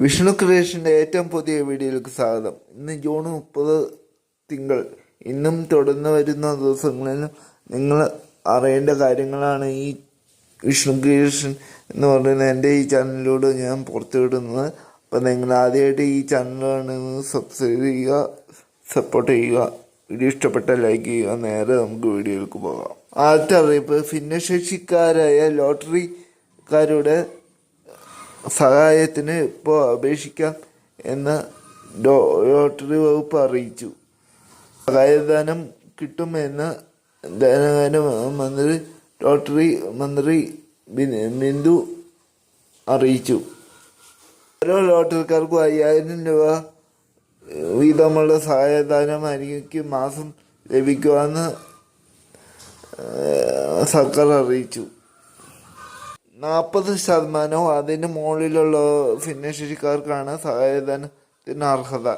വിഷ്ണു ക്രിയേഷന്റെ ഏറ്റവും പുതിയ വീഡിയോയിലേക്ക് സ്വാഗതം. ഇന്ന് ജൂൺ മുപ്പത് തിങ്കൾ. ഇന്നും തുടർന്ന് വരുന്ന ദിവസങ്ങളിലും നിങ്ങൾ അറിയേണ്ട കാര്യങ്ങളാണ് ഈ വിഷ്ണു ക്രിയേഷൻ എന്ന് പറയുന്ന എന്റെ ഈ ചാനലിലൂടെ ഞാൻ പുറത്തുവിടുന്നത്. അപ്പോൾ നിങ്ങൾ ആദ്യമായിട്ട് ഈ ചാനലാണ് സബ്സ്ക്രൈബ് ചെയ്യുക സപ്പോർട്ട് ചെയ്യുക വീഡിയോ ഇഷ്ടപ്പെട്ട ലൈക്ക് ചെയ്യുക നേരെ നമുക്ക് വീഡിയോയിലേക്ക് പോകാം. ആദ്യത്തെ അറിയിപ്പ് ഭിന്നശേഷിക്കാരായ ലോട്ടറിക്കാരുടെ സഹായത്തിന് ഇപ്പോൾ അപേക്ഷിക്കാം എന്ന് ലോട്ടറി വകുപ്പ് അറിയിച്ചു. സഹായധനം കിട്ടുമെന്ന് ധനകാര്യ മന്ത്രി ലോട്ടറി മന്ത്രി ബിന്ദു അറിയിച്ചു. ഓരോ ലോട്ടറിക്കാർക്കും അയ്യായിരം രൂപ വീതമുള്ള സഹായദാനമായിരിക്കും മാസം ലഭിക്കുമെന്ന് സർക്കാർ അറിയിച്ചു. നാൽപ്പത് ശതമാനവും അതിന് മുകളിലുള്ള ഭിന്നശേഷിക്കാർക്കാണ് സഹായധനത്തിന് അർഹത.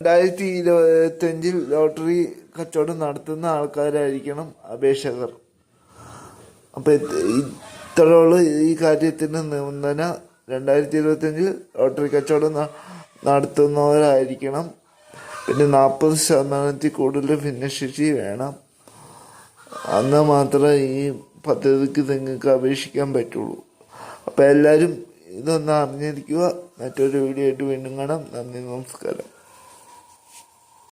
രണ്ടായിരത്തി ഇരുപത്തഞ്ചിൽ ലോട്ടറി കച്ചവടം നടത്തുന്ന ആൾക്കാരായിരിക്കണം അപേക്ഷകർ. അപ്പം ഇത്രയുള്ള ഈ കാര്യത്തിന് നിബന്ധന രണ്ടായിരത്തി ഇരുപത്തഞ്ചിൽ ലോട്ടറി കച്ചവടം നടത്തുന്നവരായിരിക്കണം. പിന്നെ നാൽപ്പത് ശതമാനത്തിൽ കൂടുതൽ ഭിന്നശേഷി വേണം. അന്ന് മാത്രമേ ഈ പദ്ധതിക്ക് നിങ്ങൾക്ക് അപേക്ഷിക്കാൻ പറ്റുള്ളൂ. അപ്പോൾ എല്ലാവരും ഇതൊന്ന് അറിഞ്ഞിരിക്കുക. മറ്റൊരു വീഡിയോ ആയിട്ട് വീണ്ടും കാണാം. നന്ദി നമസ്കാരം.